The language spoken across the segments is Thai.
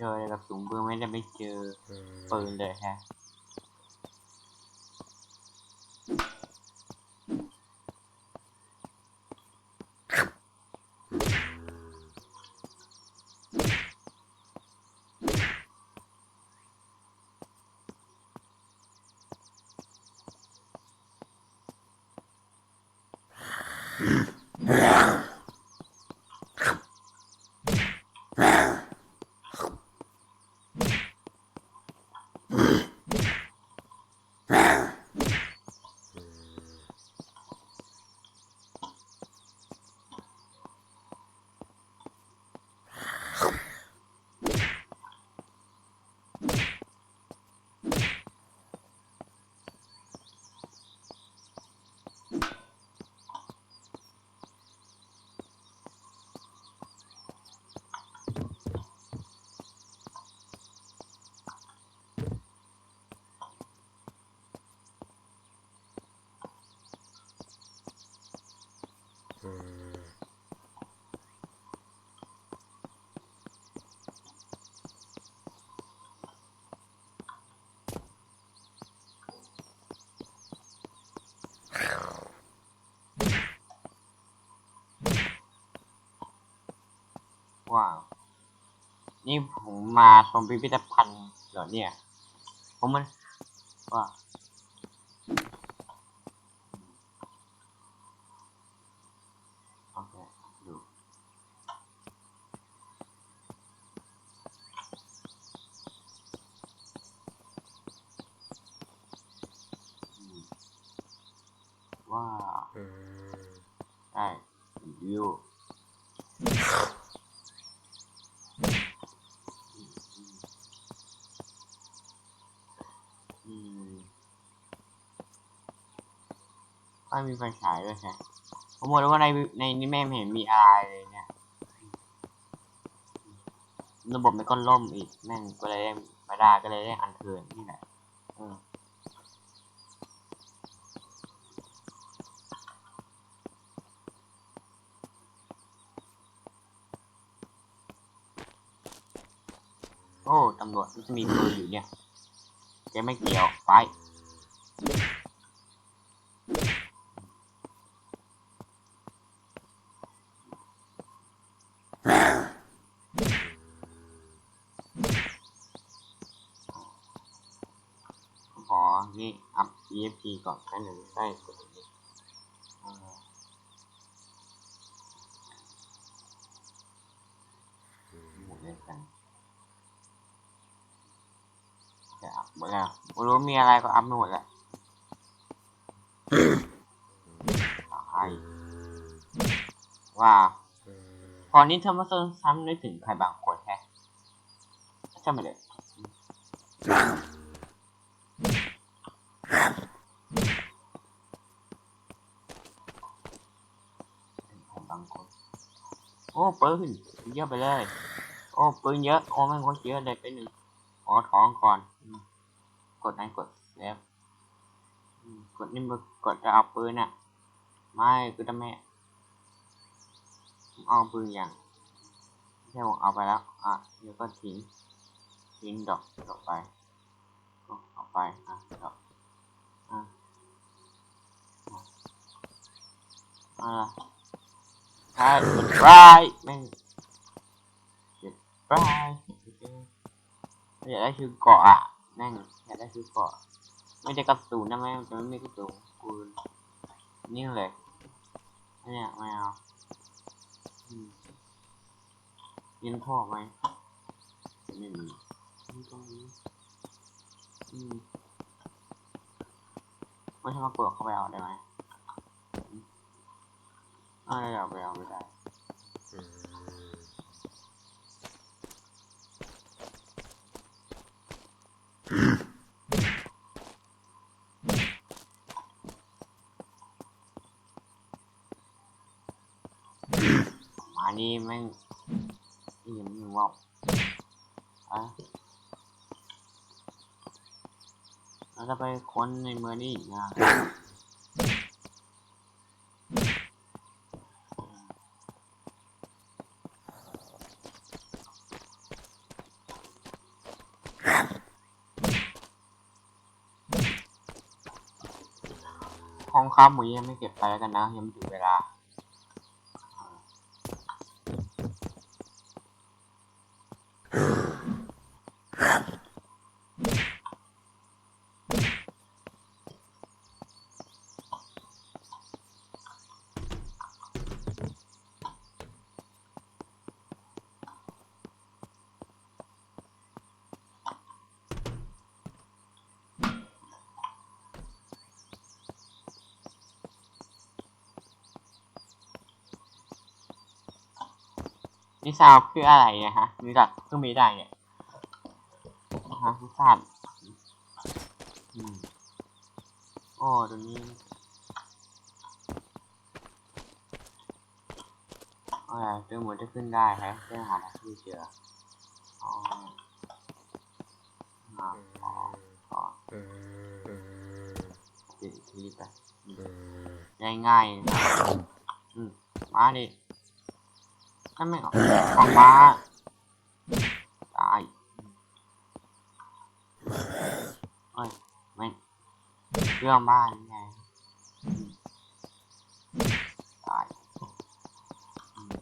กระสุนปืนไม่ได้ไปเจอปืนเลยฮะ ว้าว นี่ผมมาชมพิพิธภัณฑ์เหรอเนี่ย ผมมันว่าโอเคดูอืมว้าว ได้วิวอืมไม่มีไฟฉายด้วยใช่ผมบอกเลยว่าในในนี้แม่ไม่เห็นมีอะไรเลยเนี่ย ระบบมันก็ล่มอีกแม่งก็เลยไม่ได้ก็เลยได้อันเทินนี่แหละเออ อ้ตำรวจมันจะมีปืนอยู่เนี่ยแกไม่เกี่ยวไปขอนี่อัพ EFP ก่อนแค่หนึ่งได้กดตรงนี้อ่าหมุนเล่นกัน จะอัพ หมดแล้วไม่รู้มีอะไรก็อัพไม่หมดแล้วใครว่าพอนี้เธอมาซ้ำนึกถึงใครบางคนแฮะใช่ไหมเด็กใครบางคน โอ้ปืนเยอะไปเลย โอ้ปืนเยอะ โอ้แม่งคตรเยอะเลยไปหนึ่งขอท้องก่อน กดไหนกดแล้วกดนี่มึงกดจะเอาปืนอะ ไม่คือทำไมผมเอาปืนอย่างไม่ใช่ผมเอาไปแล้วอะเดี๋ยวก็ทิ้งทิ้งดอกดอกไปก็เอาไปอะดอกอะอะใช่กดไรแม่งกดไรอยากได้คือเกาะอะ แม่งอยากได้คือเกาะไม่ได้กระสุนนะแม่งจะไม่มีกระสุนปืนนี่เลยเนี่ยไม่เอายินท่อไหมไม่มีนี่ตรงนี้อืมไม่ใช่มาเปิดเข้าไปเอาได้ไหมอืมไม่ได้เอาไปเอาไม่ได้ มานี่แม่งยังไม่ว่าอะเราจะไปค้นในเมืองนี้อีกนะ องคราบหมูยังไม่เก็บไปแล้วกันนะยังไม่ถึงเวลา นี่ซาวคืออะไรนี่ยฮะรู้จักเครื่องบินได้เนี่ยฮะไม่ทราบอืมโอ้ตัวนี้อะไรตัวหมดจะขึ้นได้ฮะเรื่องหาที่เจออ๋ออ๋ออ๋ออ๋อปิดทีไปง่ายง่ายๆอืมมาดิ นั่นไม่ออกออกมาตายเอ้ยไม่เรื่องบ้านไงตายอืม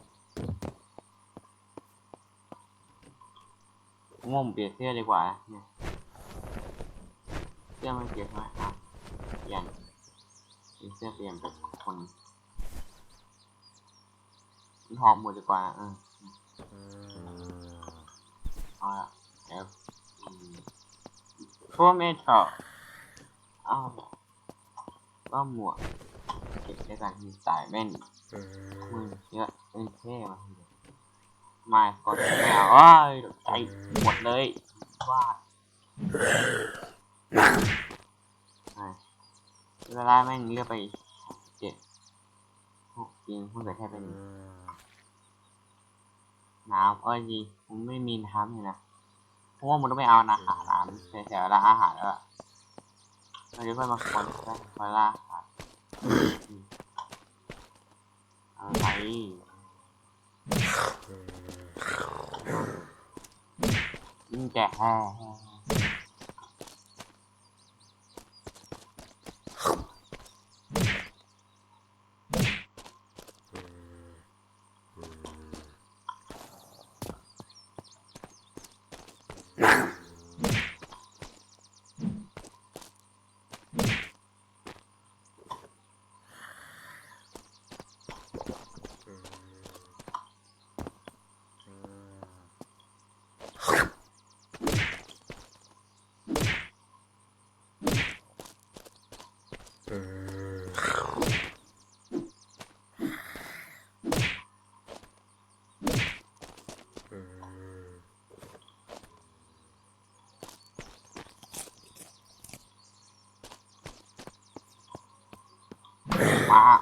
ผมว่าผมเปลี่ยนเสื้อดีกว่าเนี่ยเสื้อมันเปียนไหมอะเปลี่ยนเปลี่ยนเสื้อเปลี่ยนเป็นคน หอมหมดดีกว่าเออเอาละเดี๋ยวพวกเมทัลอ้าวก็หมวกเก็บด้วยกันมีสายแม่นมือเยอะเป็นเท่มาทีเดียวไม่ก็ไม่เอาอ้ายตกใจหมดเลยว่าอะเวลาแม่งเลือกไปเจ็ดหกจริงเพิ่งเกิดแค่เป็น น้ำเอ้ยดีผมไม่มีน้ำเลยนะเพราะว่ามันต้องไปเอาอาหารร้ำเสียเวลาอาหารแล้วอะเราจะค่อยมาคนกันมาล่าหาอืมอะไรนี่แก่แฮ่ blah.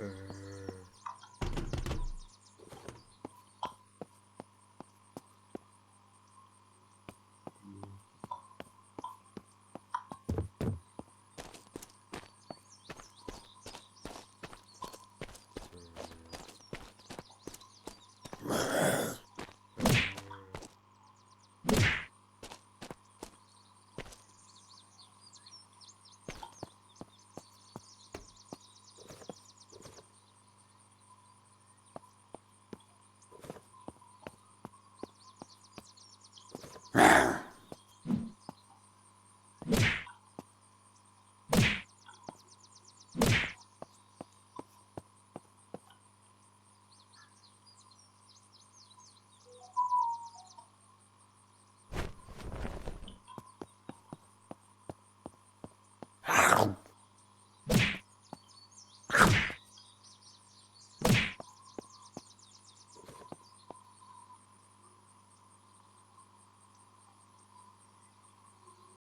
É...